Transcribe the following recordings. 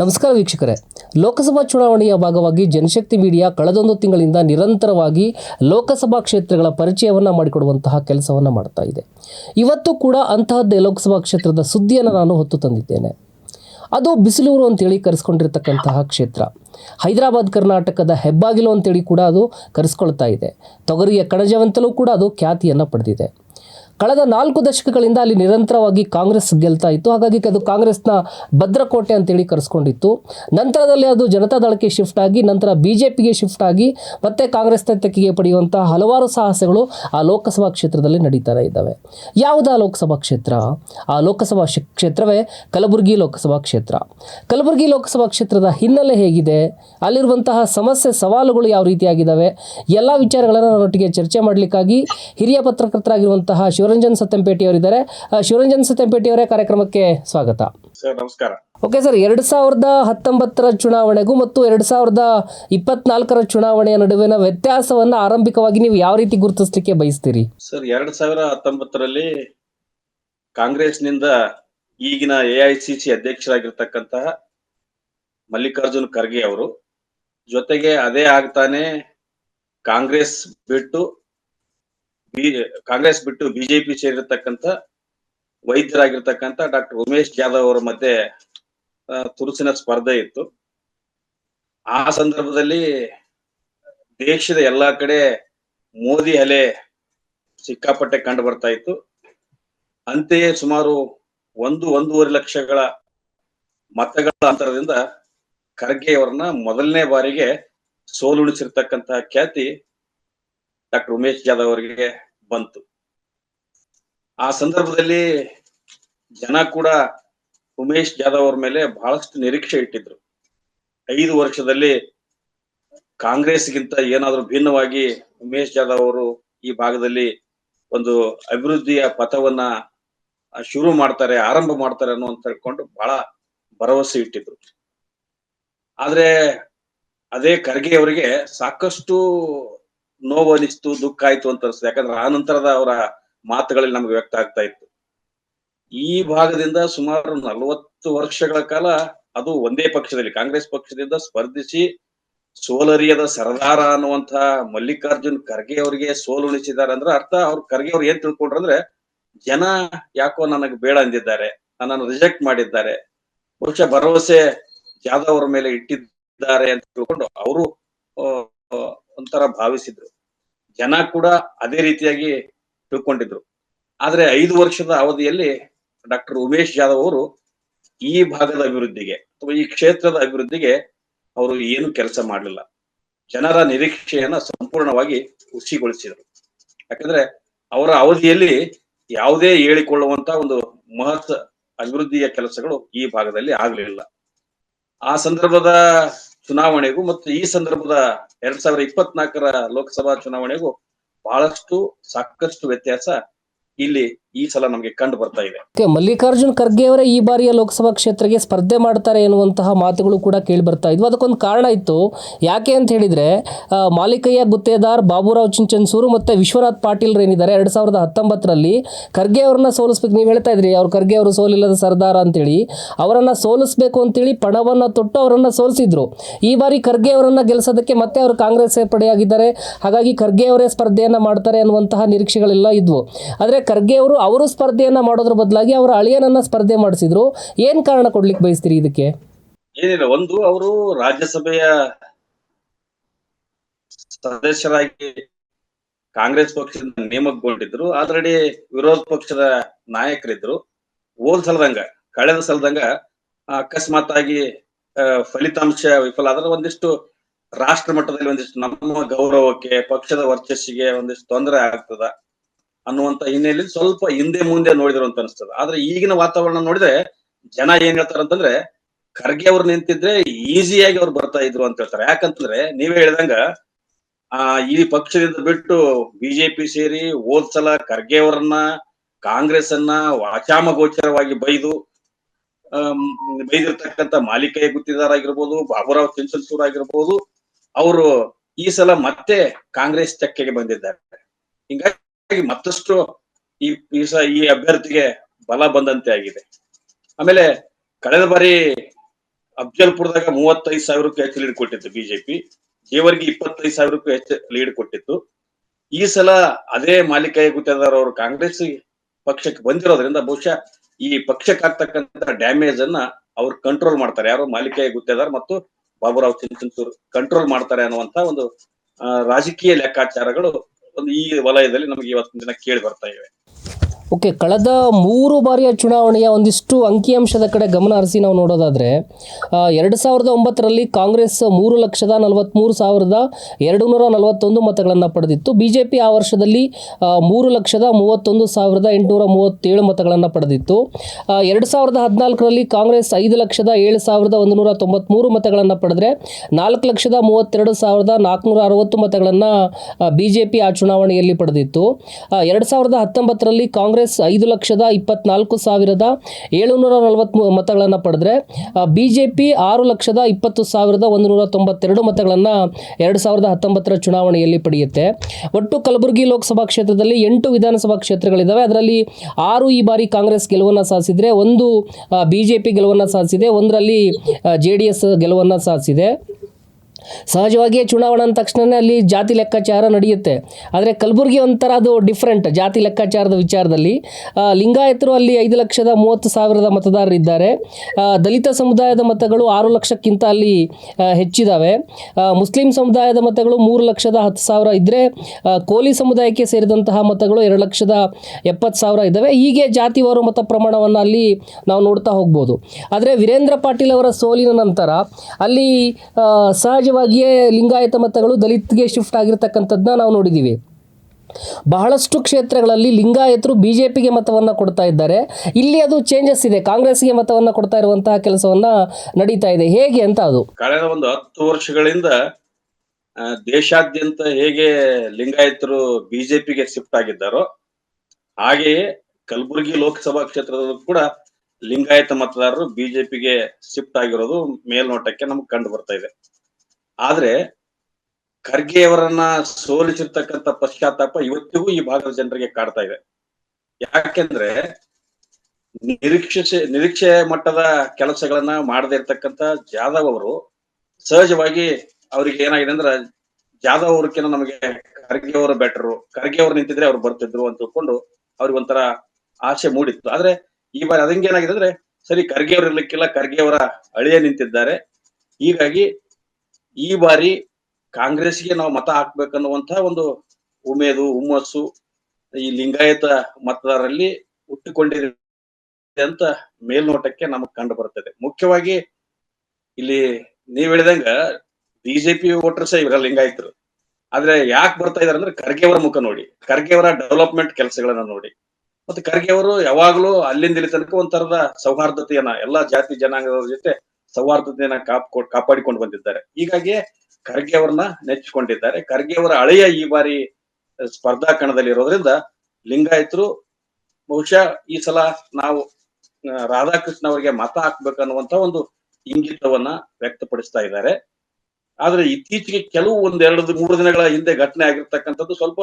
ನಮಸ್ಕಾರ ವೀಕ್ಷಕರೇ. ಲೋಕಸಭಾ ಚುನಾವಣೆಯ ಭಾಗವಾಗಿ ಜನಶಕ್ತಿ ಮೀಡಿಯಾ ಕಳೆದೊಂದು ತಿಂಗಳಿಂದ ನಿರಂತರವಾಗಿ ಲೋಕಸಭಾ ಕ್ಷೇತ್ರಗಳ ಪರಿಚಯವನ್ನು ಮಾಡಿಕೊಡುವಂತಹ ಕೆಲಸವನ್ನು ಮಾಡ್ತಾ ಇದೆ. ಇವತ್ತು ಕೂಡ ಅಂತಹದ್ದೇ ಲೋಕಸಭಾ ಕ್ಷೇತ್ರದ ಸುದ್ದಿಯನ್ನು ನಾನು ಹೊತ್ತು ತಂದಿದ್ದೇನೆ. ಅದು ಬಿಸಿಲೂರು ಅಂತೇಳಿ ಕರೆಸ್ಕೊಂಡಿರ್ತಕ್ಕಂತಹ ಕ್ಷೇತ್ರ. ಹೈದರಾಬಾದ್ ಕರ್ನಾಟಕದ ಹೆಬ್ಬಾಗಿಲು ಅಂತೇಳಿ ಕೂಡ ಅದು ಕರೆಸ್ಕೊಳ್ತಾ ಇದೆ. ತೊಗರಿಯ ಕಣಜವಂತಲೂ ಕೂಡ ಅದು ಖ್ಯಾತಿಯನ್ನು ಪಡೆದಿದೆ. ಕಳೆದ ನಾಲ್ಕು ದಶಕಗಳಿಂದ ಅಲ್ಲಿ ನಿರಂತರವಾಗಿ ಕಾಂಗ್ರೆಸ್ ಗೆಲ್ತಾ ಇತ್ತು. ಹಾಗಾಗಿ ಅದು ಕಾಂಗ್ರೆಸ್ನ ಭದ್ರಕೋಟೆ ಅಂತೇಳಿ ಕರೆಸ್ಕೊಂಡಿತ್ತು. ನಂತರದಲ್ಲಿ ಅದು ಜನತಾದಳಕ್ಕೆ ಶಿಫ್ಟ್ ಆಗಿ, ನಂತರ ಬಿ ಜೆ ಪಿಗೆ ಶಿಫ್ಟ್ ಆಗಿ, ಮತ್ತೆ ಕಾಂಗ್ರೆಸ್ ತೆಕ್ಕಿಗೆ ಪಡೆಯುವಂತಹ ಹಲವಾರು ಸಾಹಸಗಳು ಆ ಲೋಕಸಭಾ ಕ್ಷೇತ್ರದಲ್ಲಿ ನಡೀತಾ ಇದ್ದಾವೆ. ಯಾವುದಾ ಲೋಕಸಭಾ ಕ್ಷೇತ್ರ? ಆ ಲೋಕಸಭಾ ಕ್ಷೇತ್ರವೇ ಕಲಬುರಗಿ ಲೋಕಸಭಾ ಕ್ಷೇತ್ರ. ಕಲಬುರಗಿ ಲೋಕಸಭಾ ಕ್ಷೇತ್ರದ ಹಿನ್ನೆಲೆ ಹೇಗಿದೆ? ಅಲ್ಲಿರುವಂತಹ ಸಮಸ್ಯೆ, ಸವಾಲುಗಳು ಯಾವ ರೀತಿಯಾಗಿದ್ದಾವೆ? ಎಲ್ಲ ವಿಚಾರಗಳನ್ನು ನನ್ನೊಟ್ಟಿಗೆ ಚರ್ಚೆ ಮಾಡಲಿಕ್ಕಾಗಿ ಹಿರಿಯ ಪತ್ರಕರ್ತರಾಗಿರುವಂತಹ ಶಿವರಂಜನ್ ಸತ್ಯಂಪೇಟಿ ಅವರಿದ್ದಾರೆ ಆ, ಶಿವರಂಜನ್ ಸತ್ಯಂಪೇಟಿ ಅವರೇ ಕಾರ್ಯಕ್ರಮಕ್ಕೆ ಸ್ವಾಗತ. ಸರ್ ನಮಸ್ಕಾರ. ಓಕೆ ಸರ್ ಎರಡು ಸಾವಿರದ ಹತ್ತೊಂಬತ್ತರ ಚುನಾವಣೆಗೂ ಮತ್ತು ಎರಡು ಸಾವಿರದ ಇಪ್ಪತ್ನಾಲ್ಕರ ಚುನಾವಣೆಯ ನಡುವಿನ ವ್ಯತ್ಯಾಸವನ್ನು ಆರಂಭಿಕವಾಗಿ ನೀವು ಯಾವ ರೀತಿ ಗುರುತಿಸಲಿಕ್ಕೆ ಬಯಸ್ತೀರಿ? ಸರ್ ಎರಡ್ ಸಾವಿರ ಹತ್ತೊಂಬತ್ತರಲ್ಲಿ ಕಾಂಗ್ರೆಸ್ನಿಂದ ಈಗಿನ ಎ ಐ ಸಿ ಸಿ ಅಧ್ಯಕ್ಷರಾಗಿರ್ತಕ್ಕಂತಹ ಮಲ್ಲಿಕಾರ್ಜುನ್ ಖರ್ಗೆ ಅವರು ಜೊತೆಗೆ ಅದೇ ಆಗ್ತಾನೆ ಕಾಂಗ್ರೆಸ್ ಬಿಟ್ಟು ಬಿ, ಕಾಂಗ್ರೆಸ್ ಬಿಟ್ಟು ಬಿಜೆಪಿ ಸೇರಿರ್ತಕ್ಕಂಥ ವೈದ್ಯರಾಗಿರ್ತಕ್ಕಂಥ ಡಾಕ್ಟರ್ ಉಮೇಶ್ ಜಾಧವ್ ಅವರ ಮಧ್ಯೆ ತುರುಸಿನ ಸ್ಪರ್ಧೆ ಇತ್ತು. ಆ ಸಂದರ್ಭದಲ್ಲಿ ದೇಶದ ಎಲ್ಲಾ ಕಡೆ ಮೋದಿ ಅಲೆ ಸಿಕ್ಕಾಪಟ್ಟೆ ಕಂಡು ಬರ್ತಾ ಇತ್ತು. ಅಂತೆಯೇ ಸುಮಾರು ಒಂದು, ಒಂದೂವರೆ ಲಕ್ಷಗಳ ಮತಗಳ ಅಂತರದಿಂದ ಖರ್ಗೆ ಅವರನ್ನ ಮೊದಲನೇ ಬಾರಿಗೆ ಸೋಲುಣಿಸಿರ್ತಕ್ಕಂತಹ ಖ್ಯಾತಿ ಡಾಕ್ಟರ್ ಉಮೇಶ್ ಜಾಧವ್ ಅವರಿಗೆ ಬಂತು. ಆ ಸಂದರ್ಭದಲ್ಲಿ ಜನ ಕೂಡ ಉಮೇಶ್ ಜಾಧವ್ ಅವ್ರ ಮೇಲೆ ಬಹಳಷ್ಟು ನಿರೀಕ್ಷೆ ಇಟ್ಟಿದ್ರು. ಐದು ವರ್ಷದಲ್ಲಿ ಕಾಂಗ್ರೆಸ್ಗಿಂತ ಏನಾದ್ರೂ ಭಿನ್ನವಾಗಿ ಉಮೇಶ್ ಜಾಧವ್ ಅವರು ಈ ಭಾಗದಲ್ಲಿ ಒಂದು ಅಭಿವೃದ್ಧಿಯ ಪಥವನ್ನ ಶುರು ಮಾಡ್ತಾರೆ, ಆರಂಭ ಮಾಡ್ತಾರೆ ಅನ್ನೋ ಅಂತ ಹೇಳ್ಕೊಂಡು ಬಹಳ ಭರವಸೆ ಇಟ್ಟಿದ್ರು. ಆದ್ರೆ ಅದೇ ಖರ್ಗೆ ಅವರಿಗೆ ಸಾಕಷ್ಟು ನೋವು ಅನಿಸ್ತು ದುಃಖ ಆಯ್ತು ಅಂತ ಅನಿಸ್ತು ಯಾಕಂದ್ರೆ ಆ ನಂತರದ ಅವರ ಮಾತುಗಳಲ್ಲಿ ನಮ್ಗೆ ವ್ಯಕ್ತ ಆಗ್ತಾ ಇತ್ತು. ಈ ಭಾಗದಿಂದ ಸುಮಾರು ನಲವತ್ತು ವರ್ಷಗಳ ಕಾಲ ಅದು ಒಂದೇ ಪಕ್ಷದಲ್ಲಿ, ಕಾಂಗ್ರೆಸ್ ಪಕ್ಷದಿಂದ ಸ್ಪರ್ಧಿಸಿ ಸೋಲರಿಯದ ಸರದಾರ ಅನ್ನುವಂತ ಮಲ್ಲಿಕಾರ್ಜುನ್ ಖರ್ಗೆ ಅವರಿಗೆ ಸೋಲುಣಿಸಿದ್ದಾರೆ ಅಂದ್ರೆ ಅರ್ಥ, ಅವ್ರು ಖರ್ಗೆ ಅವ್ರು ಏನ್ ತಿಳ್ಕೊಂಡ್ರು ಅಂದ್ರೆ ಜನ ಯಾಕೋ ನನಗೆ ಬೇಡ ಅಂದಿದ್ದಾರೆ, ನನ್ನನ್ನು ರಿಜೆಕ್ಟ್ ಮಾಡಿದ್ದಾರೆ, ಬಹುಶಃ ಭರವಸೆ ಜಾಧವ್ ಅವರ ಮೇಲೆ ಇಟ್ಟಿದ್ದಾರೆ ಅಂತ ತಿಳ್ಕೊಂಡು ಅವರು ಒಂಥರ ಭಾವಿಸಿದ್ರು. ಜನ ಕೂಡ ಅದೇ ರೀತಿಯಾಗಿ ತಿಳ್ಕೊಂಡಿದ್ರು. ಆದ್ರೆ ಐದು ವರ್ಷದ ಅವಧಿಯಲ್ಲಿ ಡಾಕ್ಟರ್ ಉಮೇಶ್ ಜಾಧವ್ ಅವರು ಈ ಭಾಗದ ಅಭಿವೃದ್ಧಿಗೆ ಅಥವಾ ಈ ಕ್ಷೇತ್ರದ ಅಭಿವೃದ್ಧಿಗೆ ಅವರು ಏನು ಕೆಲಸ ಮಾಡಲಿಲ್ಲ. ಜನರ ನಿರೀಕ್ಷೆಯನ್ನ ಸಂಪೂರ್ಣವಾಗಿ ಹುಸಿಗೊಳಿಸಿದರು. ಯಾಕಂದ್ರೆ ಅವರ ಅವಧಿಯಲ್ಲಿ ಯಾವುದೇ ಹೇಳಿಕೊಳ್ಳುವಂತ ಒಂದು ಮಹತ್ ಅಭಿವೃದ್ಧಿಯ ಕೆಲಸಗಳು ಈ ಭಾಗದಲ್ಲಿ ಆಗಲಿಲ್ಲ. ಆ ಸಂದರ್ಭದ ಚುನಾವಣೆಗೂ ಮತ್ತು ಈ ಸಂದರ್ಭದ ಎರಡ್ ಸಾವಿರದ ಇಪ್ಪತ್ನಾಲ್ಕರ ಲೋಕಸಭಾ ಚುನಾವಣೆಗೂ ಬಹಳಷ್ಟು ಸಾಕಷ್ಟು ವ್ಯತ್ಯಾಸ ಇಲ್ಲಿ ಈ ಸಲ ನಮಗೆ ಕಂಡು ಬರ್ತಾ ಇದೆ. ಮಲ್ಲಿಕಾರ್ಜುನ್ ಖರ್ಗೆ ಅವರೇ ಈ ಬಾರಿಯ ಲೋಕಸಭಾ ಕ್ಷೇತ್ರಕ್ಕೆ ಸ್ಪರ್ಧೆ ಮಾಡ್ತಾರೆ ಎನ್ನುವಂತಹ ಮಾತುಗಳು ಕೂಡ ಕೇಳಿ ಬರ್ತಾ ಇದ್ವು. ಅದಕ್ಕೊಂದು ಕಾರಣ ಇತ್ತು. ಯಾಕೆ ಅಂತ ಹೇಳಿದ್ರೆ ಮಾಲಿಕಯ್ಯ ಗುತ್ತೇದಾರ್, ಬಾಬುರಾವ್ ಚಿಂಚನ್ಸೂರು ಮತ್ತೆ ವಿಶ್ವನಾಥ್ ಪಾಟೀಲ್ ಏನಿದ್ದಾರೆ, ಎರಡ್ ಸಾವಿರದ ಹತ್ತೊಂಬತ್ತರಲ್ಲಿ ಖರ್ಗೆ ಅವ್ರನ್ನ ಸೋಲಿಸ್ಬೇಕು. ನೀವು ಹೇಳ್ತಾ ಇದ್ರಿ, ಅವ್ರು ಖರ್ಗೆ ಅವರು ಸೋಲಿಲ್ಲದ ಸರ್ದಾರ ಅಂತೇಳಿ. ಅವರನ್ನ ಸೋಲಿಸ್ಬೇಕು ಅಂತೇಳಿ ಪಣವನ್ನ ತೊಟ್ಟು ಅವರನ್ನ ಸೋಲಿಸಿದ್ರು. ಈ ಬಾರಿ ಖರ್ಗೆ ಅವರನ್ನ ಗೆಲ್ಲಿಸೋದಕ್ಕೆ ಮತ್ತೆ ಅವರು ಕಾಂಗ್ರೆಸ್ ಸೇರ್ಪಡೆಯಾಗಿದ್ದಾರೆ. ಹಾಗಾಗಿ ಖರ್ಗೆ ಅವರೇ ಸ್ಪರ್ಧೆಯನ್ನ ಮಾಡ್ತಾರೆ ಅನ್ನುವಂತಹ ನಿರೀಕ್ಷೆಗಳೆಲ್ಲ ಇದ್ವು. ಆದರೆ ಖರ್ಗೆ ಅವರು ಅವರು ಸ್ಪರ್ಧೆಯನ್ನ ಮಾಡೋದ್ರ ಬದಲಾಗಿ ಅವರ ಅಳಿಯನನ್ನ ಸ್ಪರ್ಧೆ ಮಾಡಿಸಿದ್ರು. ಏನ್ ಕಾರಣ ಕೊಡ್ಲಿಕ್ಕೆ ಬಯಸ್ತೀರಿ ಇದಕ್ಕೆ? ಏನಿಲ್ಲ, ಒಂದು ಅವರು ರಾಜ್ಯಸಭೆಯ ಸದಸ್ಯರಾಗಿ ಕಾಂಗ್ರೆಸ್ ಪಕ್ಷದ ನೇಮಕಗೊಂಡಿದ್ರು. ಆಲ್ರೆಡಿ ವಿರೋಧ ಪಕ್ಷದ ನಾಯಕರಿದ್ರು. ಹೋದ್ ಸಲದಂಗ, ಕಳೆದ ಸಲದಂಗ ಅಕಸ್ಮಾತ್ ಆಗಿ ಫಲಿತಾಂಶ ವಿಫಲ ಆದ್ರೆ ಒಂದಿಷ್ಟು ರಾಷ್ಟ್ರ ಮಟ್ಟದಲ್ಲಿ ಒಂದಿಷ್ಟು ನಮ್ಮ ಗೌರವಕ್ಕೆ, ಪಕ್ಷದ ವರ್ಚಸ್ಸಿಗೆ ಒಂದಿಷ್ಟು ತೊಂದರೆ ಆಗ್ತದ. ಅನ್ನುವಂತ ಹಿನ್ನೆಲೆಯಲ್ಲಿ ಸ್ವಲ್ಪ ಹಿಂದೆ ಮುಂದೆ ನೋಡಿದ್ರು ಅಂತ ಅನಿಸ್ತದ. ಆದ್ರೆ ಈಗಿನ ವಾತಾವರಣ ನೋಡಿದ್ರೆ ಜನ ಏನ್ ಹೇಳ್ತಾರ ಅಂತಂದ್ರೆ ಖರ್ಗೆ ಅವ್ರು ನಿಂತಿದ್ರೆ ಈಸಿಯಾಗಿ ಅವ್ರು ಬರ್ತಾ ಇದ್ರು ಅಂತ ಹೇಳ್ತಾರೆ. ಯಾಕಂತಂದ್ರೆ ನೀವೇ ಹೇಳ್ದಂಗ, ಆ, ಈ ಪಕ್ಷದಿಂದ ಬಿಟ್ಟು ಬಿಜೆಪಿ ಸೇರಿ ಹೋದ್ ಸಲ ಖರ್ಗೆ ಅವರನ್ನ, ಕಾಂಗ್ರೆಸ್ ಅನ್ನ ವಾಚಾಮಗೋಚರವಾಗಿ ಬೈದು ಬೈದಿರ್ತಕ್ಕಂಥ ಮಾಲಿಕಯ್ಯ ಗುತ್ತಿದಾರ್ ಆಗಿರ್ಬೋದು, ಬಾಬುರಾವ್ ಚಿಂಚನ್ಸೂರ್ ಆಗಿರ್ಬೋದು, ಅವರು ಈ ಸಲ ಮತ್ತೆ ಕಾಂಗ್ರೆಸ್ ಚಕ್ಕೆಗೆ ಬಂದಿದ್ದಾರೆ. ಹಿಂಗಾಗಿ ಮತ್ತಷ್ಟು ಈ ಈ ಈ ಅಭ್ಯರ್ಥಿಗೆ ಬಲ ಬಂದಂತೆ ಆಗಿದೆ. ಆಮೇಲೆ ಕಳೆದ ಬಾರಿ ಅಫ್ಜಲ್ಪುರದಾಗ ಮೂವತ್ತೈದು ಸಾವಿರಕ್ಕೂ ಹೆಚ್ಚು ಲೀಡ್ ಕೊಟ್ಟಿತ್ತು ಬಿಜೆಪಿ. ದೇವರಿಗೆ ಇಪ್ಪತ್ತೈದು ಸಾವಿರಕ್ಕೂ ಹೆಚ್ಚು ಲೀಡ್ ಕೊಟ್ಟಿತ್ತು. ಈ ಸಲ ಅದೇ ಮಾಲಿಕಾಯಿ ಗುತ್ತೇದಾರ್ ಅವರು ಕಾಂಗ್ರೆಸ್ ಪಕ್ಷಕ್ಕೆ ಬಂದಿರೋದ್ರಿಂದ ಬಹುಶಃ ಈ ಪಕ್ಷಕ್ಕೆ ಆಗ್ತಕ್ಕಂತ ಡ್ಯಾಮೇಜ್ ಅನ್ನ ಅವ್ರು ಕಂಟ್ರೋಲ್ ಮಾಡ್ತಾರೆ. ಯಾರು ಮಾಲಿಕಾಯಿ ಗುತ್ತೇದಾರ್ ಮತ್ತು ಬಾಬುರಾವ್ ಚಿಂಚನ್ಸೂರ್ ಕಂಟ್ರೋಲ್ ಮಾಡ್ತಾರೆ ಅನ್ನುವಂತ ಒಂದು ರಾಜಕೀಯ ಲೆಕ್ಕಾಚಾರಗಳು ಒಂದು ಈ ವಲಯದಲ್ಲಿ ನಮಗೆ ಇವತ್ತಿನ ದಿನ ಕೇಳಿ ಬರ್ತಾ ಇವೆ. ಓಕೆ ಕಳೆದ ಮೂರು ಬಾರಿಯ ಚುನಾವಣೆಯ ಒಂದಿಷ್ಟು ಅಂಕಿಅಂಶದ ಕಡೆ ಗಮನ ಹರಿಸಿ ನಾವು ನೋಡೋದಾದರೆ ಎರಡು ಸಾವಿರದ ಒಂಬತ್ತರಲ್ಲಿ ಕಾಂಗ್ರೆಸ್ ಮೂರು ಲಕ್ಷದ ನಲವತ್ತ್ಮೂರು ಸಾವಿರದ ಎರಡು ನೂರ ನಲವತ್ತೊಂದು ಮತಗಳನ್ನು ಪಡೆದಿತ್ತು. ಬಿ ಜೆ ಪಿ ಆ ವರ್ಷದಲ್ಲಿ ಮೂರು ಲಕ್ಷದ ಮೂವತ್ತೊಂದು ಸಾವಿರದ ಎಂಟುನೂರ ಮೂವತ್ತೇಳು ಮತಗಳನ್ನು ಪಡೆದಿತ್ತು. ಎರಡು ಸಾವಿರದ ಹದಿನಾಲ್ಕರಲ್ಲಿ ಕಾಂಗ್ರೆಸ್ ಐದು ಲಕ್ಷದ ಏಳು ಸಾವಿರದ ಒಂದು ನೂರ ತೊಂಬತ್ತ್ಮೂರು ಮತಗಳನ್ನು ಪಡೆದರೆ, ನಾಲ್ಕು ಲಕ್ಷದ ಮೂವತ್ತೆರಡು ಸಾವಿರದ ನಾಲ್ಕುನೂರ ಅರವತ್ತು ಮತಗಳನ್ನು ಬಿ ಜೆ ಪಿ ಆ ಚುನಾವಣೆಯಲ್ಲಿ ಪಡೆದಿತ್ತು. ಎರಡು ಸಾವಿರದ ಹತ್ತೊಂಬತ್ತರಲ್ಲಿ ಕಾಂಗ್ರೆಸ್ ಐದು ಲಕ್ಷದ ಇಪ್ಪತ್ನಾಲ್ಕು ಸಾವಿರದ ಏಳುನೂರ ನಲವತ್ತ್ ಮತಗಳನ್ನು ಪಡೆದ್ರೆ ಬಿ ಜೆ ಪಿ ಆರು ಲಕ್ಷದ ಇಪ್ಪತ್ತು ಸಾವಿರದ ಒಂದು ನೂರ ತೊಂಬತ್ತೆರಡು ಮತಗಳನ್ನು ಎರಡು ಸಾವಿರದ ಹತ್ತೊಂಬತ್ತರ ಚುನಾವಣೆಯಲ್ಲಿ ಪಡೆಯುತ್ತೆ. ಒಟ್ಟು ಕಲಬುರಗಿ ಲೋಕಸಭಾ ಕ್ಷೇತ್ರದಲ್ಲಿ ಎಂಟು ವಿಧಾನಸಭಾ ಕ್ಷೇತ್ರಗಳಿದ್ದಾವೆ ಅದರಲ್ಲಿ ಆರು ಈ ಬಾರಿ ಕಾಂಗ್ರೆಸ್ ಗೆಲುವನ್ನು ಸಾಧಿಸಿದರೆ, ಒಂದು ಬಿ ಜೆ ಪಿ ಗೆಲುವನ್ನು ಸಾಧಿಸಿದೆ, ಒಂದರಲ್ಲಿ ಜೆ ಡಿ ಎಸ್ ಗೆಲುವನ್ನು ಸಾಧಿಸಿದೆ. ಸಹಜವಾಗಿಯೇ ಚುನಾವಣೆ ಅಂದ ತಕ್ಷಣವೇ ಅಲ್ಲಿ ಜಾತಿ ಲೆಕ್ಕಾಚಾರ ನಡೆಯುತ್ತೆ. ಆದರೆ ಕಲಬುರಗಿ ಒಂಥರ ಅದು ಡಿಫ್ರೆಂಟ್ ಜಾತಿ ಲೆಕ್ಕಾಚಾರದ ವಿಚಾರದಲ್ಲಿ. ಲಿಂಗಾಯತರು ಅಲ್ಲಿ ಐದು ಲಕ್ಷದ ಮೂವತ್ತು ಸಾವಿರದ ಮತದಾರರಿದ್ದಾರೆ ದಲಿತ ಸಮುದಾಯದ ಮತಗಳು ಆರು ಲಕ್ಷಕ್ಕಿಂತ ಅಲ್ಲಿ ಹೆಚ್ಚಿದ್ದಾವೆ ಮುಸ್ಲಿಂ ಸಮುದಾಯದ ಮತಗಳು ಮೂರು ಲಕ್ಷದ ಹತ್ತು ಸಾವಿರ ಇದ್ದರೆ ಕೋಲಿ ಸಮುದಾಯಕ್ಕೆ ಸೇರಿದಂತಹ ಮತಗಳು ಎರಡು ಲಕ್ಷದ ಎಪ್ಪತ್ತು ಸಾವಿರ ಇದ್ದಾವೆ ಹೀಗೆ ಜಾತಿವಾರು ಮತ ಪ್ರಮಾಣವನ್ನು ಅಲ್ಲಿ ನಾವು ನೋಡ್ತಾ ಹೋಗ್ಬೋದು. ಆದರೆ ವೀರೇಂದ್ರ ಪಾಟೀಲ್ ಅವರ ಸೋಲಿನ ನಂತರ ಅಲ್ಲಿ ಆ, ಸಹಜವಾಗಿಯೇ ಲಿಂಗಾಯತ ಮತಗಳು ದಲಿತ್ಗೆ ಶಿಫ್ಟ್ ಆಗಿರ್ತಕ್ಕಂಥದ್ದನ್ನ ನಾವು ನೋಡಿದ್ದೀವಿ. ಬಹಳಷ್ಟು ಕ್ಷೇತ್ರಗಳಲ್ಲಿ ಲಿಂಗಾಯತರು ಬಿ ಜೆ ಪಿಗೆ ಮತವನ್ನು ಕೊಡ್ತಾ ಇದ್ದಾರೆ. ಇಲ್ಲಿ ಅದು ಚೇಂಜಸ್ ಇದೆ. ಕಾಂಗ್ರೆಸ್ಗೆ ಮತವನ್ನು ಕೊಡ್ತಾ ಇರುವಂತಹ ಕೆಲಸವನ್ನ ನಡೀತಾ ಇದೆ. ಹೇಗೆ ಅಂತ ಅದು? ಕಳೆದ ಒಂದು ಹತ್ತು ವರ್ಷಗಳಿಂದ ದೇಶಾದ್ಯಂತ ಹೇಗೆ ಲಿಂಗಾಯತರು ಬಿಜೆಪಿಗೆ ಶಿಫ್ಟ್ ಆಗಿದ್ದಾರೋ, ಹಾಗೆಯೇ ಕಲಬುರಗಿ ಲೋಕಸಭಾ ಕ್ಷೇತ್ರದಲ್ಲೂ ಕೂಡ ಲಿಂಗಾಯತ ಮತದಾರರು ಬಿಜೆಪಿಗೆ ಶಿಫ್ಟ್ ಆಗಿರೋದು ಮೇಲ್ನೋಟಕ್ಕೆ ನಮ್ಗೆ ಕಂಡು ಬರ್ತಾ ಇದೆ. ಆದ್ರೆ ಖರ್ಗೆ ಅವರನ್ನ ಪಶ್ಚಾತ್ತಾಪ ಇವತ್ತಿಗೂ ಈ ಭಾಗದ ಜನರಿಗೆ ಕಾಡ್ತಾ ಇದೆ. ಯಾಕೆಂದ್ರೆ ನಿರೀಕ್ಷೆ ನಿರೀಕ್ಷೆ ಮಟ್ಟದ ಕೆಲಸಗಳನ್ನ ಮಾಡದೇ ಇರ್ತಕ್ಕಂಥ ಜಾಧವ್ ಅವರು ಸಹಜವಾಗಿ ಅವ್ರಿಗೆ ಏನಾಗಿದೆ ಅಂದ್ರೆ ಜಾಧವ್ ಅವ್ರಕ್ಕಿಂತ ನಮಗೆ ಖರ್ಗೆ ಅವರು ಬೆಟರು ಖರ್ಗೆ ಅವ್ರು ನಿಂತಿದ್ರೆ ಅವ್ರು ಬರ್ತಿದ್ರು ಅಂತ ತಿಳ್ಕೊಂಡು ಅವ್ರಿಗೆ ಒಂಥರ ಆಸೆ ಮೂಡಿತ್ತು. ಆದ್ರೆ ಈ ಬಾರಿ ಅದಂಗೇನಾಗಿದೆ ಅಂದ್ರೆ ಸರಿ ಖರ್ಗೆ ಅವ್ರು ಇರ್ಲಿಕ್ಕಿಲ್ಲ ಖರ್ಗೆ ಅವರ ಅಳಿಯ ನಿಂತಿದ್ದಾರೆ. ಹೀಗಾಗಿ ಈ ಬಾರಿ ಕಾಂಗ್ರೆಸ್ಗೆ ನಾವು ಮತ ಹಾಕ್ಬೇಕನ್ನುವಂತ ಒಂದು ಉಮೇದು, ಹುಮ್ಮಸ್ಸು ಈ ಲಿಂಗಾಯತ ಮತದಾರರಲ್ಲಿ ಹುಟ್ಟಿಕೊಂಡಿದೆ ಅಂತ ಮೇಲ್ನೋಟಕ್ಕೆ ನಮಗ್ ಕಂಡು ಬರ್ತದೆ ಮುಖ್ಯವಾಗಿ ಇಲ್ಲಿ ನೀವ್ ಹೇಳಿದಂಗ ಬಿಜೆಪಿ ವೋಟರ್ಸ್ ಇವರ ಲಿಂಗಾಯತರು. ಆದ್ರೆ ಯಾಕೆ ಬರ್ತಾ ಇದಾರೆ ಅಂದ್ರೆ ಖರ್ಗೆ ಅವರ ಮುಖ ನೋಡಿ. ಖರ್ಗೆ ಅವರ ಡೆವಲಪ್ಮೆಂಟ್ ಕೆಲಸಗಳನ್ನ ನೋಡಿ. ಮತ್ತೆ ಖರ್ಗೆ ಅವರು ಯಾವಾಗ್ಲೂ ಅಲ್ಲಿಂದ ಇಲ್ಲಿ ತನಕ ಒಂಥರದ ಸೌಹಾರ್ದತೆಯನ್ನ, ಎಲ್ಲಾ ಜಾತಿ ಜನಾಂಗದವ್ರ ಜೊತೆ ಸೌಹಾರ್ದತೆಯನ್ನ ಕಾಪ್, ಕಾಪಾಡಿಕೊಂಡು ಬಂದಿದ್ದಾರೆ. ಹೀಗಾಗಿ ಖರ್ಗೆ ಅವ್ರನ್ನ ನೆಚ್ಚಿಕೊಂಡಿದ್ದಾರೆ. ಖರ್ಗೆ ಅವರ ಹಳೆಯ ಈ ಬಾರಿ ಸ್ಪರ್ಧಾ ಕಣದಲ್ಲಿ ಇರೋದ್ರಿಂದ ಲಿಂಗಾಯತರು ಬಹುಶಃ ಈ ಸಲ ನಾವು ರಾಧಾಕೃಷ್ಣ ಅವರಿಗೆ ಮತ ಹಾಕ್ಬೇಕನ್ನುವಂತ ಒಂದು ಇಂಗಿತವನ್ನ ವ್ಯಕ್ತಪಡಿಸ್ತಾ ಇದ್ದಾರೆ. ಆದ್ರೆ ಇತ್ತೀಚೆಗೆ ಕೆಲವು ಒಂದೆರಡು ಮೂರು ದಿನಗಳ ಹಿಂದೆ ಘಟನೆ ಆಗಿರ್ತಕ್ಕಂಥದ್ದು ಸ್ವಲ್ಪ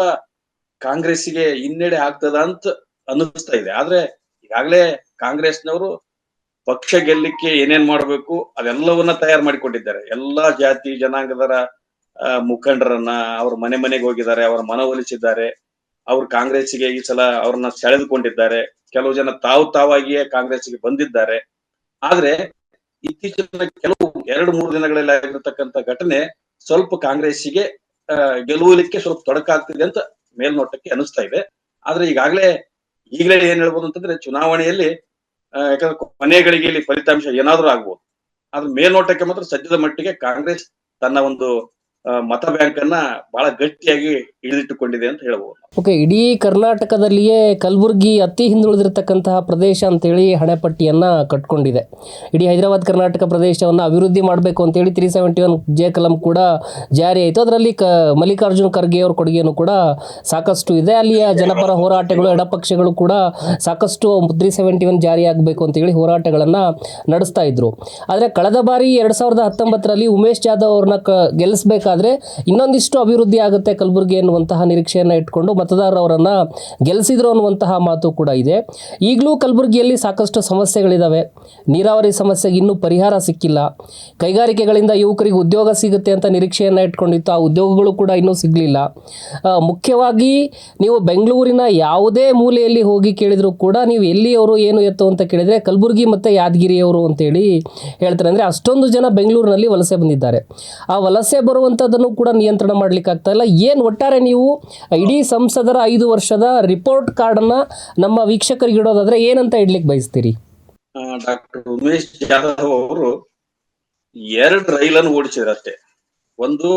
ಕಾಂಗ್ರೆಸ್ಗೆ ಹಿನ್ನಡೆ ಆಗ್ತದ ಅಂತ ಅನ್ನಿಸ್ತಾ ಇದೆ. ಆದ್ರೆ ಈಗಾಗಲೇ ಕಾಂಗ್ರೆಸ್ನವರು ಪಕ್ಷ ಗೆಲ್ಲಿಕ್ಕೆ ಏನೇನ್ ಮಾಡ್ಬೇಕು ಅದೆಲ್ಲವನ್ನ ತಯಾರು ಮಾಡಿಕೊಂಡಿದ್ದಾರೆ. ಎಲ್ಲಾ ಜಾತಿ ಜನಾಂಗದರ ಮುಖಂಡರನ್ನ ಅವ್ರ ಮನೆ ಮನೆಗೆ ಹೋಗಿದ್ದಾರೆ ಅವರ ಮನವೊಲಿಸಿದ್ದಾರೆ ಅವ್ರು ಕಾಂಗ್ರೆಸ್ಗೆ ಈ ಸಲ ಅವ್ರನ್ನ ಸೆಳೆದುಕೊಂಡಿದ್ದಾರೆ. ಕೆಲವು ಜನ ತಾವು ತಾವಾಗಿಯೇ ಕಾಂಗ್ರೆಸ್ಗೆ ಬಂದಿದ್ದಾರೆ. ಆದ್ರೆ ಇತ್ತೀಚಿನ ಕೆಲವು ಎರಡು ಮೂರು ದಿನಗಳಲ್ಲಿ ಆಗಿರತಕ್ಕಂತ ಘಟನೆ ಸ್ವಲ್ಪ ಕಾಂಗ್ರೆಸ್ಸಿಗೆ ಆ, ಗೆಲ್ಲುವಲಿಕ್ಕೆ ಸ್ವಲ್ಪ ತೊಡಕಾಗ್ತಿದೆ ಅಂತ ಮೇಲ್ನೋಟಕ್ಕೆ ಅನಿಸ್ತಾ ಇದೆ. ಆದ್ರೆ ಈಗಾಗಲೇ ಈಗಲೇ ಏನ್ ಹೇಳ್ಬೋದು ಅಂತಂದ್ರೆ ಚುನಾವಣೆಯಲ್ಲಿ ಯಾಕಂದ್ರೆ ಕೊನೆ ಗಳಿಗೆಯಲ್ಲಿ ಫಲಿತಾಂಶ ಏನಾದ್ರೂ ಆಗ್ಬೋದು. ಆದ್ರೆ ಮೇಲ್ನೋಟಕ್ಕೆ ಮಾತ್ರ ಸದ್ಯದ ಮಟ್ಟಿಗೆ ಕಾಂಗ್ರೆಸ್ ತನ್ನ ಒಂದು ಮತ ಬ್ಯಾಂಕ್ ಅನ್ನ ಬಹಳ ಗಟ್ಟಿಯಾಗಿ ಹಿಡಿದಿಟ್ಟುಕೊಂಡಿದೆ ಅಂತ ಹೇಳಬಹುದು. ಓಕೆ ಇಡೀ ಕರ್ನಾಟಕದಲ್ಲಿಯೇ ಕಲಬುರಗಿ ಅತಿ ಹಿಂದುಳಿದಿರತಕ್ಕಂತಹ ಪ್ರದೇಶ ಅಂತೇಳಿ ಹಣೆಪಟ್ಟಿಯನ್ನು ಕಟ್ಕೊಂಡಿದೆ. ಇಡೀ ಹೈದರಾಬಾದ್ ಕರ್ನಾಟಕ ಪ್ರದೇಶವನ್ನು ಅಭಿವೃದ್ಧಿ ಮಾಡಬೇಕು ಅಂತೇಳಿ ತ್ರೀ ಸೆವೆಂಟಿ ಒನ್ ಜೆ ಕಲಂ ಕೂಡ ಜಾರಿ ಆಯಿತು. ಅದರಲ್ಲಿ ಕ ಮಲ್ಲಿಕಾರ್ಜುನ ಖರ್ಗೆ ಅವ್ರ ಕೊಡುಗೆಯನ್ನು ಕೂಡ ಸಾಕಷ್ಟು ಇದೆ. ಅಲ್ಲಿಯ ಜನಪರ ಹೋರಾಟಗಳು, ಎಡಪಕ್ಷಗಳು ಕೂಡ ಸಾಕಷ್ಟು ತ್ರೀ ಸೆವೆಂಟಿ ಒನ್ ಜಾರಿ ಆಗಬೇಕು ಅಂತೇಳಿ ಹೋರಾಟಗಳನ್ನು ನಡೆಸ್ತಾ ಇದ್ರು. ಆದರೆ ಕಳೆದ ಬಾರಿ ಎರಡು ಸಾವಿರದ ಹತ್ತೊಂಬತ್ತರಲ್ಲಿ ಉಮೇಶ್ ಜಾಧವ್ ಅವ್ರನ್ನ ಕ ಗೆಲ್ಲಿಸಬೇಕಾದ್ರೆ ಇನ್ನೊಂದಿಷ್ಟು ಅಭಿವೃದ್ಧಿ ಆಗುತ್ತೆ ಕಲಬುರಗಿ ಎನ್ನುವ ಅನ್ನುವಂತಹ ನಿರೀಕ್ಷೆಯನ್ನು ಇಟ್ಕೊಂಡು ಮತದಾರರು ಅವರನ್ನು ಗೆಲ್ಲಿಸಿದ್ರು ಅನ್ನುವಂತಹ ಮಾತು ಕೂಡ ಇದೆ. ಈಗಲೂ ಕಲಬುರಗಿಯಲ್ಲಿ ಸಾಕಷ್ಟು ಸಮಸ್ಯೆಗಳಿದ್ದಾವೆ ನೀರಾವರಿ ಸಮಸ್ಯೆಗೆ ಇನ್ನೂ ಪರಿಹಾರ ಸಿಕ್ಕಿಲ್ಲ. ಕೈಗಾರಿಕೆಗಳಿಂದ ಯುವಕರಿಗೆ ಉದ್ಯೋಗ ಸಿಗುತ್ತೆ ಅಂತ ನಿರೀಕ್ಷೆಯನ್ನು ಇಟ್ಕೊಂಡಿತ್ತು. ಆ ಉದ್ಯೋಗಗಳು ಕೂಡ ಇನ್ನೂ ಸಿಗಲಿಲ್ಲ. ಮುಖ್ಯವಾಗಿ ನೀವು ಬೆಂಗಳೂರಿನ ಯಾವುದೇ ಮೂಲೆಯಲ್ಲಿ ಹೋಗಿ ಕೇಳಿದರೂ ಕೂಡ ನೀವು ಎಲ್ಲಿಯವರು, ಏನು ಎತ್ತು ಅಂತ ಕೇಳಿದರೆ ಕಲಬುರಗಿ ಮತ್ತು ಯಾದಗಿರಿಯವರು ಅಂತೇಳಿ ಹೇಳ್ತಾರೆ. ಅಂದರೆ ಅಷ್ಟೊಂದು ಜನ ಬೆಂಗಳೂರಿನಲ್ಲಿ ವಲಸೆ ಬಂದಿದ್ದಾರೆ. ಆ ವಲಸೆ ಬರುವಂಥದ್ದನ್ನು ಕೂಡ ನಿಯಂತ್ರಣ ಮಾಡಲಿಕ್ಕಾಗ್ತಾ ಇಲ್ಲ. ಏನು ಒಟ್ಟಾರೆ ನೀವು ಇಡೀ ಸಂಸದರ ಐದು ವರ್ಷದ ರಿಪೋರ್ಟ್ ಕಾರ್ಡನ್ನು ನಮ್ಮ ವೀಕ್ಷಕರಿಗೆ ಇಡೋದಾದ್ರೆ ಏನಂತ ಇಡ್ಲಿಕ್ಕೆ ಬಯಸ್ತೀರಿ? ಡಾಕ್ಟರ್ ಉಮೇಶ್ ಜಾಧವ್ ಅವರು ಎರಡು ರೈಲನ್ನು ಓಡಿಸಿದ್ರು ಒಂದು,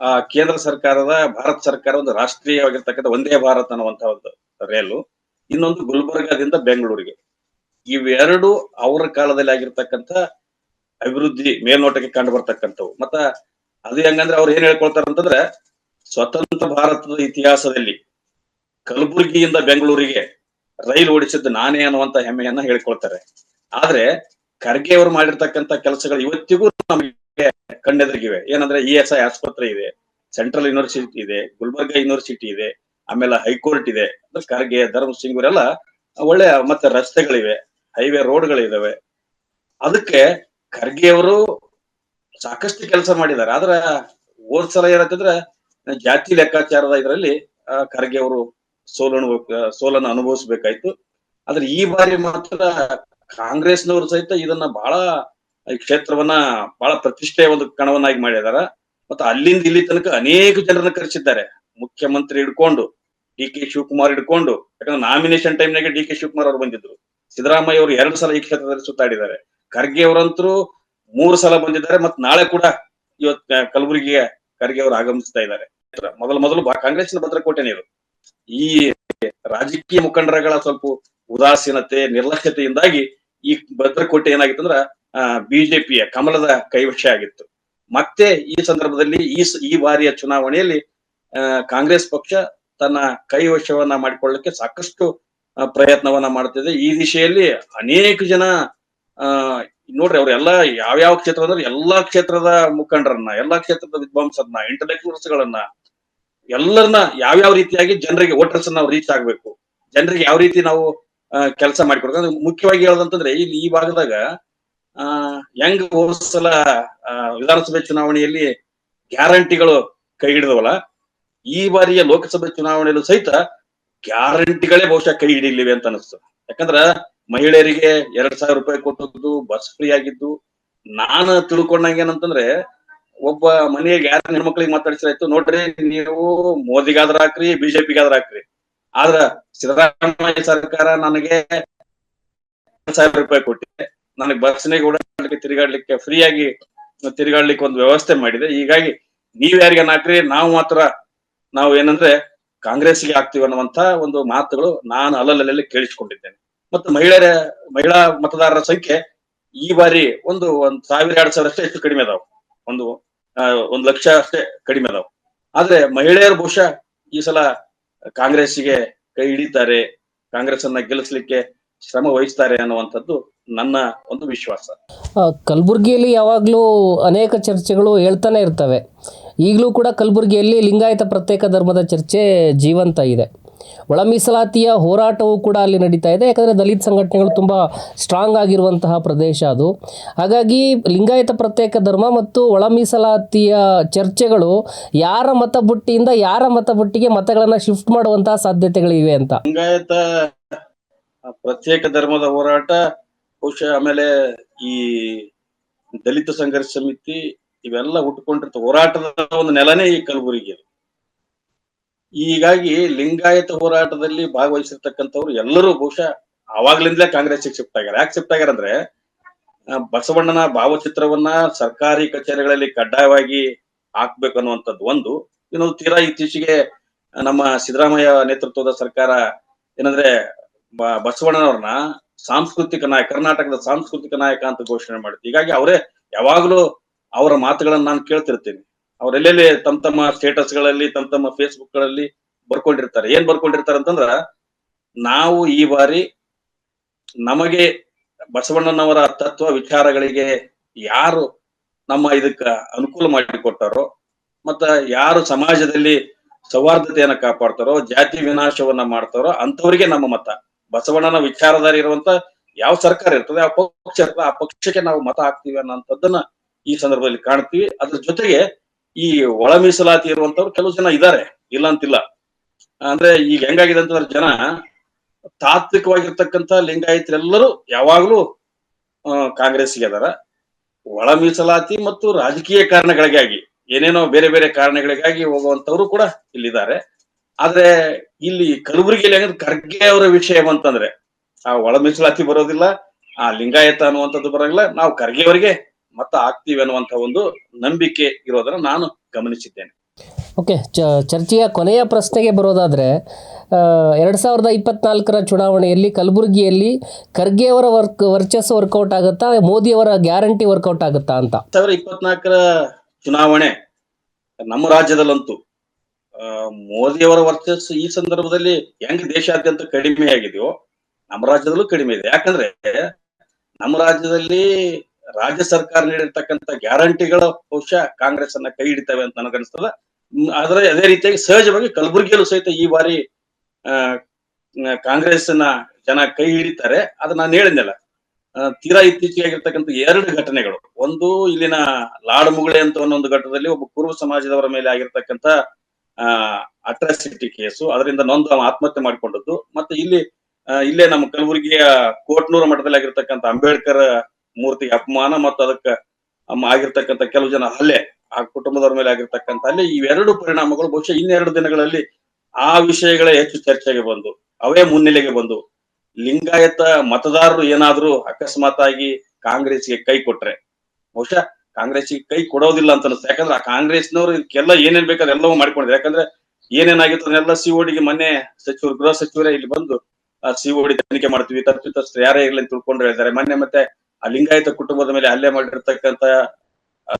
ಆ, ಕೇಂದ್ರ ಸರ್ಕಾರದ, ಭಾರತ ಸರ್ಕಾರ ಒಂದು ರಾಷ್ಟ್ರೀಯವಾಗಿರ್ತಕ್ಕಂಥ ಒಂದೇ ಭಾರತ್ ಅನ್ನುವಂತ ಒಂದು ರೈಲು, ಇನ್ನೊಂದು ಗುಲ್ಬರ್ಗಾದಿಂದ ಬೆಂಗಳೂರಿಗೆ. ಇವೆರಡು ಅವರ ಕಾಲದಲ್ಲಿ ಆಗಿರ್ತಕ್ಕಂಥ ಅಭಿವೃದ್ಧಿ ಮೇಲ್ನೋಟಕ್ಕೆ ಕಂಡು ಬರ್ತಕ್ಕಂಥವು. ಮತ್ತ ಅದು ಹೆಂಗಂದ್ರೆ ಅವ್ರು ಏನ್ ಹೇಳ್ಕೊಳ್ತಾರ ಅಂತಂದ್ರೆ ಸ್ವತಂತ್ರ ಭಾರತದ ಇತಿಹಾಸದಲ್ಲಿ ಕಲಬುರಗಿಯಿಂದ ಬೆಂಗಳೂರಿಗೆ ರೈಲು ಓಡಿಸಿದ್ದು ನಾನೇ ಅನ್ನುವಂತ ಹೆಮ್ಮೆಯನ್ನ ಹೇಳ್ಕೊಳ್ತಾರೆ. ಆದ್ರೆ ಖರ್ಗೆ ಅವರು ಮಾಡಿರ್ತಕ್ಕಂತ ಕೆಲಸಗಳು ಇವತ್ತಿಗೂ ನಮಗೆ ಕಂಡೆದರಿಗಿವೆ ಏನಂದ್ರೆ ಇ ಎಸ್ ಐ ಆಸ್ಪತ್ರೆ ಇದೆ, ಸೆಂಟ್ರಲ್ ಯೂನಿವರ್ಸಿಟಿ ಇದೆ, ಗುಲ್ಬರ್ಗಾ ಯೂನಿವರ್ಸಿಟಿ ಇದೆ, ಆಮೇಲೆ ಹೈಕೋರ್ಟ್ ಇದೆ. ಅಂದ್ರೆ ಖರ್ಗೆ ಧರ್ಮಸಿಂಗ್ ಇವರೆಲ್ಲ ಒಳ್ಳೆ ಮತ್ತೆ ರಸ್ತೆಗಳಿವೆ, ಹೈವೇ ರೋಡ್ಗಳಿದಾವೆ. ಅದಕ್ಕೆ ಖರ್ಗೆ ಅವರು ಸಾಕಷ್ಟು ಕೆಲಸ ಮಾಡಿದ್ದಾರೆ. ಆದ್ರ ಹೋದ್ ಸಲ ಏನಂತಂದ್ರೆ ಜಾತಿ ಲೆಕ್ಕಾಚಾರದ ಇದರಲ್ಲಿ ಖರ್ಗೆ ಅವರು ಸೋಲನ್ನು ಸೋಲನ್ನು ಅನುಭವಿಸ್ಬೇಕಾಯ್ತು. ಆದ್ರೆ ಈ ಬಾರಿ ಮಾತ್ರ ಕಾಂಗ್ರೆಸ್ನವರು ಸಹಿತ ಇದನ್ನ ಬಹಳ, ಈ ಕ್ಷೇತ್ರವನ್ನ ಬಹಳ ಪ್ರತಿಷ್ಠೆಯ ಒಂದು ಕಣವನ್ನಾಗಿ ಮಾಡಿದಾರ. ಮತ್ತೆ ಅಲ್ಲಿಂದ ಇಲ್ಲಿ ತನಕ ಅನೇಕ ಜನರನ್ನ ಕರೆಸಿದ್ದಾರೆ. ಮುಖ್ಯಮಂತ್ರಿ ಹಿಡ್ಕೊಂಡು, ಡಿ ಕೆ ಶಿವಕುಮಾರ್ ಹಿಡ್ಕೊಂಡು, ಯಾಕಂದ್ರೆ ನಾಮಿನೇಷನ್ ಟೈಮ್ನಾಗೆ ಡಿ ಕೆ ಶಿವಕುಮಾರ್ ಅವರು ಬಂದಿದ್ರು. ಸಿದ್ದರಾಮಯ್ಯ ಅವರು ಎರಡು ಸಲ ಈ ಕ್ಷೇತ್ರದಲ್ಲಿ ಸುತ್ತಾಡಿದ್ದಾರೆ. ಖರ್ಗೆ ಅವರಂತರೂ ಮೂರು ಸಲ ಬಂದಿದ್ದಾರೆ. ಮತ್ತೆ ನಾಳೆ ಕೂಡ ಇವತ್ ಕಲಬುರಗಿಗೆ ಖರ್ಗೆ ಅವರು ಆಗಮಿಸ್ತಾ ಇದ್ದಾರೆ. ಮೊದಲು ಮೊದಲು ಕಾಂಗ್ರೆಸ್ನ ಭದ್ರಕೋಟೆನೇ ಇದು ಈ ರಾಜಕೀಯ ಮುಖಂಡರಗಳ ಸ್ವಲ್ಪ ಉದಾಸೀನತೆ, ನಿರ್ಲಕ್ಷ್ಯತೆಯಿಂದಾಗಿ ಈ ಭದ್ರಕೋಟೆ ಏನಾಗಿತ್ತಂದ್ರ, ಆ, ಬಿಜೆಪಿಯ ಕಮಲದ ಕೈವಶ ಆಗಿತ್ತು. ಮತ್ತೆ ಈ ಸಂದರ್ಭದಲ್ಲಿ ಈ ಈ ಬಾರಿಯ ಚುನಾವಣೆಯಲ್ಲಿ ಕಾಂಗ್ರೆಸ್ ಪಕ್ಷ ತನ್ನ ಕೈವಶವನ್ನ ಮಾಡಿಕೊಳ್ಳಕ್ಕೆ ಸಾಕಷ್ಟು ಪ್ರಯತ್ನವನ್ನ ಮಾಡ್ತಿದೆ. ಈ ದಿಶೆಯಲ್ಲಿ ಅನೇಕ ಜನ, ಆ, ನೋಡ್ರಿ ಅವ್ರೆಲ್ಲ ಯಾವ್ಯಾವ ಕ್ಷೇತ್ರ ಅಂದ್ರೆ ಎಲ್ಲಾ ಕ್ಷೇತ್ರದ ಮುಖಂಡರನ್ನ, ಎಲ್ಲಾ ಕ್ಷೇತ್ರದ ವಿದ್ವಾಂಸರನ್ನ ಇಂಟೆಲೆಕ್ಚುವಲ್ಸ್ ಗಳನ್ನ ಎಲ್ಲರನ್ನ ಯಾವ್ಯಾವ ರೀತಿಯಾಗಿ ಜನರಿಗೆ ವೋಟರ್ಸ್ ನಾವು ರೀಚ್ ಆಗ್ಬೇಕು, ಜನರಿಗೆ ಯಾವ ರೀತಿ ನಾವು ಕೆಲಸ ಮಾಡಿಕೊಡ್ಬೇಕು ಮುಖ್ಯವಾಗಿ ಹೇಳೋದಂತಂದ್ರೆ ಇಲ್ಲಿ ಈ ಭಾಗದಾಗ, ಆ ಹೆಂಗ್ ಸಲ ವಿಧಾನಸಭೆ ಚುನಾವಣೆಯಲ್ಲಿ ಗ್ಯಾರಂಟಿಗಳು ಕೈ ಹಿಡಿದವಲ್ಲ, ಈ ಬಾರಿಯ ಲೋಕಸಭೆ ಚುನಾವಣೆಯಲ್ಲೂ ಸಹಿತ ಗ್ಯಾರಂಟಿಗಳೇ ಬಹುಶಃ ಕೈ ಹಿಡಿಲಿವೆ ಅಂತ ಅನಿಸ್ತು ಯಾಕಂದ್ರ ಮಹಿಳೆಯರಿಗೆ ಎರಡ್ ಸಾವಿರ ರೂಪಾಯಿ ಕೊಟ್ಟದ್ದು, ಬಸ್ ಫ್ರೀ ಆಗಿದ್ದು, ನಾನು ತಿಳ್ಕೊಂಡಂಗೆ ಏನಂತಂದ್ರೆ ಒಬ್ಬ ಮನೆಗೆ ಯಾರ ಹೆಣ್ಮಕ್ಳಿಗೆ ಮಾತಾಡಿಸಲಾಯ್ತು ನೋಡ್ರಿ ನೀವು ಮೋದಿಗಾದ್ರ ಹಾಕ್ರಿ, ಬಿಜೆಪಿಗಾದ್ರ ಹಾಕ್ರಿ. ಆದ್ರ ಸಿದ್ದರಾಮಯ್ಯ ಸರ್ಕಾರ ನನಗೆ ಸಾವಿರ ರೂಪಾಯಿ ಕೊಟ್ಟಿದೆ ನನಗೆ ಬಸ್ನಿಗೆ ಓಡಾಡ್ಲಿಕ್ಕೆ ತಿರುಗಾಡ್ಲಿಕ್ಕೆ ಫ್ರೀ ಆಗಿ ತಿರುಗಾಡ್ಲಿಕ್ಕೆ ಒಂದು ವ್ಯವಸ್ಥೆ ಮಾಡಿದೆ. ಹೀಗಾಗಿ ನೀವ್ ಯಾರಿಗ ಹಾಕ್ರಿ, ನಾವು ಮಾತ್ರ ನಾವು ಏನಂದ್ರೆ ಕಾಂಗ್ರೆಸ್ಗೆ ಹಾಕ್ತಿವಿ ಅನ್ನುವಂತ ಒಂದು ಮಾತುಗಳು ನಾನು ಅಲ್ಲಲ್ಲಲ್ಲಿ ಕೇಳಿಸಿಕೊಂಡಿದ್ದೇನೆ. ಮತ್ತು ಮಹಿಳೆಯರ, ಮಹಿಳಾ ಮತದಾರರ ಸಂಖ್ಯೆ ಈ ಬಾರಿ ಒಂದು ಒಂದ್ ಸಾವಿರ ಎರಡ್ ಸಾವಿರ ಅಷ್ಟೇ ಹೆಚ್ಚು ಕಡಿಮೆ ಅದಾವ. ಒಂದು ಒಂದ್ ಲಕ್ಷ ಅಷ್ಟೇ ಕಡಿಮೆ ಅದಾವ. ಆದ್ರೆ ಮಹಿಳೆಯರು ಬಹುಶಃ ಈ ಸಲ ಕಾಂಗ್ರೆಸ್ಸಿಗೆ ಕೈ ಹಿಡಿತಾರೆ ಕಾಂಗ್ರೆಸ್ ಅನ್ನ ಗೆಲ್ಲಿಸ್ಲಿಕ್ಕೆ ಶ್ರಮ ವಹಿಸ್ತಾರೆ ಅನ್ನುವಂಥದ್ದು ನನ್ನ ಒಂದು ವಿಶ್ವಾಸ. ಕಲಬುರಗಿಯಲ್ಲಿ ಯಾವಾಗಲೂ ಅನೇಕ ಚರ್ಚೆಗಳು ಹೇಳ್ತಾನೆ ಇರ್ತವೆ. ಈಗಲೂ ಕೂಡ ಕಲಬುರಗಿಯಲ್ಲಿ ಲಿಂಗಾಯತ ಪ್ರತ್ಯೇಕ ಧರ್ಮದ ಚರ್ಚೆ ಜೀವಂತ ಇದೆ. ಒಳ ಮೀಸಲಾತಿಯ ಹೋರಾಟವೂ ಕೂಡ ಅಲ್ಲಿ ನಡೀತಾ ಇದೆ. ಯಾಕಂದರೆ ದಲಿತ ಸಂಘಟನೆಗಳು ತುಂಬ ಸ್ಟ್ರಾಂಗ್ ಆಗಿರುವಂತಹ ಪ್ರದೇಶ ಅದು. ಹಾಗಾಗಿ ಲಿಂಗಾಯತ ಪ್ರತ್ಯೇಕ ಧರ್ಮ ಮತ್ತು ಒಳ ಮೀಸಲಾತಿಯ ಚರ್ಚೆಗಳು ಯಾರ ಮತಬುಟ್ಟಿಯಿಂದ ಯಾರ ಮತಬುಟ್ಟಿಗೆ ಮತಗಳನ್ನು ಶಿಫ್ಟ್ ಮಾಡುವಂತಹ ಸಾಧ್ಯತೆಗಳಿವೆ ಅಂತ. ಲಿಂಗಾಯತ ಪ್ರತ್ಯೇಕ ಧರ್ಮದ ಹೋರಾಟ, ಬಹುಶಃ ಆಮೇಲೆ ಈ ದಲಿತ ಸಂಘರ್ಷ ಸಮಿತಿ ಇವೆಲ್ಲ ಹುಟ್ಟುಕೊಂಡಿರ್ತ ಹೋರಾಟದ ಒಂದು ನೆಲನೇ ಈ ಕಲಬುರಗಿ. ಹೀಗಾಗಿ ಲಿಂಗಾಯತ ಹೋರಾಟದಲ್ಲಿ ಭಾಗವಹಿಸಿರ್ತಕ್ಕಂಥವ್ರು ಎಲ್ಲರೂ ಬಹುಶಃ ಅವಾಗ್ಲಿಂದಲೇ ಕಾಂಗ್ರೆಸ್ ಶಿಫ್ಟ್ ಆಗ್ಯಾರ ಯಾಕೆ ಶಿಫ್ಟ್ ಆಗ್ಯಾರ ಅಂದ್ರೆ ಬಸವಣ್ಣನ ಭಾವಚಿತ್ರವನ್ನ ಸರ್ಕಾರಿ ಕಚೇರಿಗಳಲ್ಲಿ ಕಡ್ಡಾಯವಾಗಿ ಹಾಕ್ಬೇಕು ಅನ್ನುವಂಥದ್ದು ಒಂದು. ಇನ್ನೊಂದು ತೀರಾ ಇತ್ತೀಚೆಗೆ ನಮ್ಮ ಸಿದ್ದರಾಮಯ್ಯ ನೇತೃತ್ವದ ಸರ್ಕಾರ ಏನಂದ್ರೆ ಬಸವಣ್ಣನವ್ರನ್ನ ಸಾಂಸ್ಕೃತಿಕ ನಾಯಕ, ಕರ್ನಾಟಕದ ಸಾಂಸ್ಕೃತಿಕ ನಾಯಕ ಅಂತ ಘೋಷಣೆ ಮಾಡಿತ್ತು ಹೀಗಾಗಿ ಅವರೇ ಯಾವಾಗ್ಲೂ ಅವರ ಮಾತುಗಳನ್ನ ನಾನು ಕೇಳ್ತಿರ್ತೀನಿ. ಅವರೆಲ್ಲೆಲ್ಲಿ ತಮ್ಮ ತಮ್ಮ ಸ್ಟೇಟಸ್ಗಳಲ್ಲಿ ತಮ್ಮ ತಮ್ಮ ಫೇಸ್ಬುಕ್ಗಳಲ್ಲಿ ಬರ್ಕೊಂಡಿರ್ತಾರೆ. ಏನ್ ಬರ್ಕೊಂಡಿರ್ತಾರೆ ಅಂತಂದ್ರ, ನಾವು ಈ ಬಾರಿ ನಮಗೆ ಬಸವಣ್ಣನವರ ತತ್ವ ವಿಚಾರಗಳಿಗೆ ಯಾರು ನಮ್ಮ ಇದಕ್ಕ ಅನುಕೂಲ ಮಾಡಿಕೊಟ್ಟಾರೋ ಮತ್ತ ಯಾರು ಸಮಾಜದಲ್ಲಿ ಸೌಹಾರ್ದತೆಯನ್ನ ಕಾಪಾಡ್ತಾರೋ, ಜಾತಿ ವಿನಾಶವನ್ನ ಮಾಡ್ತಾರೋ ಅಂತವರಿಗೆ ನಮ್ಮ ಮತ. ಬಸವಣ್ಣನ ವಿಚಾರಧಾರಿ ಇರುವಂತ ಯಾವ ಸರ್ಕಾರ ಇರ್ತದೆ, ಆ ಪಕ್ಷ ಇರ್ತದೆ, ಆ ಪಕ್ಷಕ್ಕೆ ನಾವು ಮತ ಹಾಕ್ತೀವಿ ಅನ್ನೋಂಥದ್ದನ್ನ ಈ ಸಂದರ್ಭದಲ್ಲಿ ಕಾಣ್ತೀವಿ. ಅದ್ರ ಜೊತೆಗೆ ಈ ಒಳ ಮೀಸಲಾತಿ ಇರುವಂತವ್ರು ಕೆಲವು ಜನ ಇದ್ದಾರೆ ಇಲ್ಲ ಅಂತಿಲ್ಲ. ಅಂದ್ರೆ ಈಗ ಹೆಂಗಾಗಿದೆ ಅಂತಂದ್ರೆ ಜನ ತಾತ್ವಿಕವಾಗಿರ್ತಕ್ಕಂತ ಲಿಂಗಾಯತರೆಲ್ಲರೂ ಯಾವಾಗ್ಲೂ ಕಾಂಗ್ರೆಸ್ಗೆ ಅದಾರ. ಒಳ ಮೀಸಲಾತಿ ಮತ್ತು ರಾಜಕೀಯ ಕಾರಣಗಳಿಗಾಗಿ, ಏನೇನೋ ಬೇರೆ ಬೇರೆ ಕಾರಣಗಳಿಗಾಗಿ ಹೋಗುವಂತವ್ರು ಕೂಡ ಇಲ್ಲಿದ್ದಾರೆ. ಆದ್ರೆ ಇಲ್ಲಿ ಕಲಬುರಗಿಯಲ್ಲಿ ಹೆಂಗಂದ್ರೆ ಖರ್ಗೆ ಅವರ ವಿಷಯ ಬಂತಂದ್ರೆ, ಆ ಒಳ ಮೀಸಲಾತಿ ಬರೋದಿಲ್ಲ, ಆ ಲಿಂಗಾಯತ ಅನ್ನುವಂಥದ್ದು ಬರಂಗಿಲ್ಲ ನಾವು ಖರ್ಗೆ ಅವರಿಗೆ ಮತ ಆಗ್ತೀವಿ ಅನ್ನುವಂತ ಒಂದು ನಂಬಿಕೆ ಇರೋದನ್ನ ನಾನು ಗಮನಿಸಿದ್ದೇನೆ. ಓಕೆ ಚ ಚರ್ಚೆಯ ಕೊನೆಯ ಪ್ರಶ್ನೆಗೆ ಬರೋದಾದ್ರೆ ಎರಡ್ ಸಾವಿರದ ಇಪ್ಪತ್ನಾಲ್ಕರ ಚುನಾವಣೆಯಲ್ಲಿ ಕಲಬುರಗಿಯಲ್ಲಿ ಖರ್ಗೆ ಅವರ ವರ್ಕ್ ವರ್ಚಸ್ಸು ವರ್ಕೌಟ್ ಆಗುತ್ತಾ ಮೋದಿಯವರ ಗ್ಯಾರಂಟಿ ವರ್ಕೌಟ್ ಆಗುತ್ತಾ ಅಂತ? ಸಾವಿರದ ಇಪ್ಪತ್ನಾಲ್ಕರ ಚುನಾವಣೆ ನಮ್ಮ ರಾಜ್ಯದಲ್ಲಂತೂ ಮೋದಿಯವರ ವರ್ಚಸ್ಸು ಈ ಸಂದರ್ಭದಲ್ಲಿ ಹೆಂಗ್ ದೇಶಾದ್ಯಂತ ಕಡಿಮೆ ಆಗಿದೆಯೋ ನಮ್ಮ ರಾಜ್ಯದಲ್ಲೂ ಕಡಿಮೆ ಇದೆ. ಯಾಕಂದ್ರೆ ನಮ್ಮ ರಾಜ್ಯದಲ್ಲಿ ರಾಜ್ಯ ಸರ್ಕಾರ ನೀಡಿರ್ತಕ್ಕಂಥ ಗ್ಯಾರಂಟಿಗಳು ಬಹುಶಃ ಕಾಂಗ್ರೆಸ್ ಅನ್ನ ಕೈ ಹಿಡಿತವೆ ಅಂತ ನನಗನ್ಸ್ತದ. ಆದ್ರೆ ಅದೇ ರೀತಿಯಾಗಿ ಸಹಜವಾಗಿ ಕಲಬುರಗಿಯಲ್ಲೂ ಸಹಿತ ಈ ಬಾರಿ ಕಾಂಗ್ರೆಸ್ನ ಜನ ಕೈ ಹಿಡಿತಾರೆ. ಅದು ನಾನು ಹೇಳಿದ್ನಲ್ಲ ತೀರಾ ಇತ್ತೀಚೆಗೆ ಆಗಿರ್ತಕ್ಕಂಥ ಎರಡು ಘಟನೆಗಳು. ಒಂದು ಇಲ್ಲಿನ ಲಾಡ್ ಲಾಡಮುಗಳೆ ಅಂತ ಒಂದೊಂದು ಘಟ್ಟದಲ್ಲಿ ಒಬ್ಬ ಕುರುಬ ಸಮಾಜದವರ ಮೇಲೆ ಆಗಿರ್ತಕ್ಕಂಥ, ಆ, ಅಟ್ರಾಸಿಟಿ ಕೇಸು, ಅದರಿಂದ ನೊಂದು ಆತ್ಮಹತ್ಯೆ ಮಾಡಿಕೊಂಡದ್ದು. ಮತ್ತೆ ಇಲ್ಲಿ ಇಲ್ಲೇ ನಮ್ಮ ಕಲಬುರಗಿಯ ಕೋಟ್ನೂರ ಮಠದಲ್ಲಿ ಆಗಿರ್ತಕ್ಕಂಥ ಅಂಬೇಡ್ಕರ್ ಮೂರ್ತಿಗೆ ಅಪಮಾನ ಮತ್ತು ಅದಕ್ಕೆ ಆಗಿರ್ತಕ್ಕಂಥ ಕೆಲವು ಜನ ಹಲ್ಲೆ, ಆ ಕುಟುಂಬದವರ ಮೇಲೆ ಆಗಿರ್ತಕ್ಕಂಥ ಹಲ್ಲೆ, ಇವೆರಡು ಪರಿಣಾಮಗಳು ಬಹುಶಃ ಇನ್ನೆರಡು ದಿನಗಳಲ್ಲಿ ಆ ವಿಷಯಗಳೇ ಹೆಚ್ಚು ಚರ್ಚೆಗೆ ಬಂದು, ಅವೇ ಮುನ್ನೆಲೆಗೆ ಬಂದು, ಲಿಂಗಾಯತ ಮತದಾರರು ಏನಾದ್ರೂ ಅಕಸ್ಮಾತ್ ಆಗಿ ಕಾಂಗ್ರೆಸ್ಗೆ ಕೈ ಕೊಟ್ರೆ, ಬಹುಶಃ ಕಾಂಗ್ರೆಸ್ಗೆ ಕೈ ಕೊಡೋದಿಲ್ಲ ಅಂತ ಅನಿಸ್ತದೆ ಯಾಕಂದ್ರೆ ಆ ಕಾಂಗ್ರೆಸ್ನವರು ಇದಕ್ಕೆಲ್ಲ ಏನೇನ್ ಬೇಕಾದ್ರೆ ಎಲ್ಲವೂ ಮಾಡ್ಕೊಂಡಿದ್ದಾರೆ. ಯಾಕಂದ್ರೆ ಏನೇನಾಗಿತ್ತು ಅದನ್ನೆಲ್ಲ ಸಿಒಡಿಗೆ ಮೊನ್ನೆ ಸಚಿವರು, ಗೃಹ ಸಚಿವರೇ ಇಲ್ಲಿ ಬಂದು ಸಿಒಡಿ ತನಿಖೆ ಮಾಡ್ತೀವಿ ತಪ್ಪಿತಸ್ಥರು ಯಾರೇ ಇರಲಿ ತಿಳ್ಕೊಂಡು ಹೇಳಿದ್ದಾರೆ. ಮೊನ್ನೆ ಮತ್ತೆ ಆ ಲಿಂಗಾಯತ ಕುಟುಂಬದ ಮೇಲೆ ಹಲ್ಲೆ ಮಾಡಿರ್ತಕ್ಕಂತ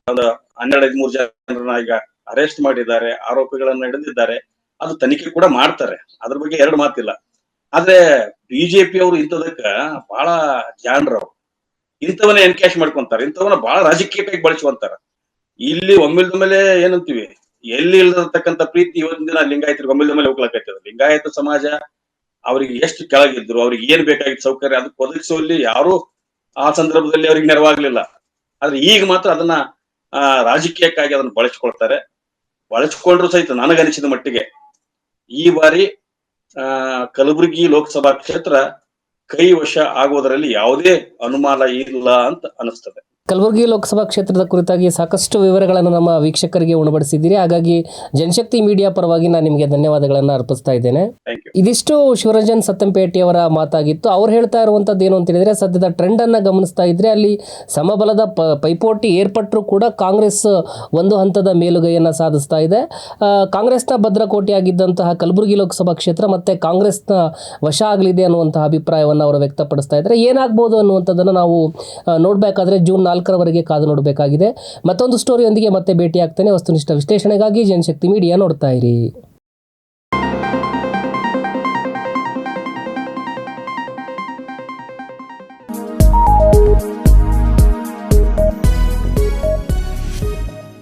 ಒಂದು ಹನ್ನೆರಡು ಹದಿಮೂರು ಜನರನ್ನ ಈಗ ಅರೆಸ್ಟ್ ಮಾಡಿದ್ದಾರೆ, ಆರೋಪಿಗಳನ್ನ ಹಿಡಿದಿದ್ದಾರೆ. ಅದು ತನಿಖೆ ಕೂಡ ಮಾಡ್ತಾರೆ. ಅದ್ರ ಬಗ್ಗೆ ಎರಡು ಮಾತಿಲ್ಲ. ಆದ್ರೆ ಬಿಜೆಪಿ ಅವರು ಇಂಥದಕ್ಕ ಬಹಳ ಜಾಣರು ಇಂತವನ್ನ ಇಂಥವನ್ನ ಎನ್ಕ್ಯಾಶ್ ಮಾಡ್ಕೊಂತಾರೆ. ಇಂಥವನ್ನ ಬಹಳ ರಾಜಕೀಯಕ್ಕಾಗಿ ಬಳಸ್ಕೊಂತಾರ ಇಲ್ಲಿ ಒಮ್ಮಿಲ್ದ ಮೇಲೆ ಏನಂತೀವಿ? ಎಲ್ಲಿ ಇಲ್ದಿರತಕ್ಕಂತ ಪ್ರೀತಿ ಇವತ್ತಿನ ದಿನ ಲಿಂಗಾಯತರಿಗೆ ಒಮ್ಮಿಲ್ದ ಮೇಲೆ ಹೋಗ್ಲಾಕೈತದ ಲಿಂಗಾಯತ ಸಮಾಜ ಅವ್ರಿಗೆ ಎಷ್ಟು ಕೆಳಗಿದ್ರು, ಅವ್ರಿಗೆ ಏನ್ ಬೇಕಾಗಿತ್ತು ಸೌಕರ್ಯ, ಅದಕ್ಕೆ ಒದಗಿಸುವಲ್ಲಿ ಯಾರು ಆ ಸಂದರ್ಭದಲ್ಲಿ ಅವ್ರಿಗೆ ನೆರವಾಗ್ಲಿಲ್ಲ. ಆದ್ರೆ ಈಗ ಮಾತ್ರ ಅದನ್ನ ರಾಜಕೀಯಕ್ಕಾಗಿ ಅದನ್ನ ಬಳಸ್ಕೊಳ್ತಾರೆ. ಬಳಸ್ಕೊಂಡ್ರು ಸಹಿತ ನನಗನಿಸಿದ ಮಟ್ಟಿಗೆ ಈ ಬಾರಿ, ಆ, ಕಲಬುರಗಿ ಲೋಕಸಭಾ ಕ್ಷೇತ್ರ ಕೈ ವಶ ಆಗುವುದರಲ್ಲಿ ಯಾವುದೇ ಅನುಮಾನ ಇಲ್ಲ ಅಂತ ಅನಿಸ್ತದೆ. ಕಲಬುರಗಿ ಲೋಕಸಭಾ ಕ್ಷೇತ್ರದ ಕುರಿತಾಗಿ ಸಾಕಷ್ಟು ವಿವರಗಳನ್ನು ನಮ್ಮ ವೀಕ್ಷಕರಿಗೆ ಉಣಬಡಿಸಿದ್ದೀರಿ. ಹಾಗಾಗಿ ಜನಶಕ್ತಿ ಮೀಡಿಯಾ ಪರವಾಗಿ ನಾನು ನಿಮಗೆ ಧನ್ಯವಾದಗಳನ್ನು ಅರ್ಪಿಸ್ತಾ ಇದ್ದೇನೆ. ಇದಿಷ್ಟು ಶಿವರಂಜನ್ ಸತ್ತಂಪೇಟೆಯವರ ಮಾತಾಗಿತ್ತು. ಅವ್ರು ಹೇಳ್ತಾ ಇರುವಂತದ್ದು ಏನು ಅಂತ ಹೇಳಿದ್ರೆ ಸದ್ಯದ ಟ್ರೆಂಡನ್ನು ಗಮನಿಸ್ತಾ ಇದ್ರೆ ಅಲ್ಲಿ ಸಮಬಲದ ಪೈಪೋಟಿ ಏರ್ಪಟ್ಟರೂ ಕೂಡ ಕಾಂಗ್ರೆಸ್ ಒಂದು ಹಂತದ ಮೇಲುಗೈಯನ್ನು ಸಾಧಿಸ್ತಾ ಇದೆ. ಕಾಂಗ್ರೆಸ್ನ ಭದ್ರಕೋಟೆಯಾಗಿದ್ದಂತಹ ಕಲಬುರಗಿ ಲೋಕಸಭಾ ಕ್ಷೇತ್ರ ಮತ್ತೆ ಕಾಂಗ್ರೆಸ್ನ ವಶ ಆಗಲಿದೆ ಅನ್ನುವಂತಹ ಅಭಿಪ್ರಾಯವನ್ನು ಅವರು ವ್ಯಕ್ತಪಡಿಸ್ತಾ ಇದ್ದಾರೆ. ಏನಾಗ್ಬೋದು ಅನ್ನುವಂಥದ್ದನ್ನು ನಾವು ನೋಡಬೇಕಾದ್ರೆ ಜೂನ್ ನಾಲ್ಕರವರೆಗೆ ಕಾದು ನೋಡಬೇಕಾಗಿದೆ. ಮತ್ತೊಂದು ಸ್ಟೋರಿಯೊಂದಿಗೆ ಮತ್ತೆ ಭೇಟಿ ಆಗ್ತೇನೆ ವಸ್ತುನಿಷ್ಠ ವಿಶ್ಲೇಷಣೆಗಾಗಿ ಜನಶಕ್ತಿ ಮೀಡಿಯಾ ನೋಡ್ತಾ ಇರಿ.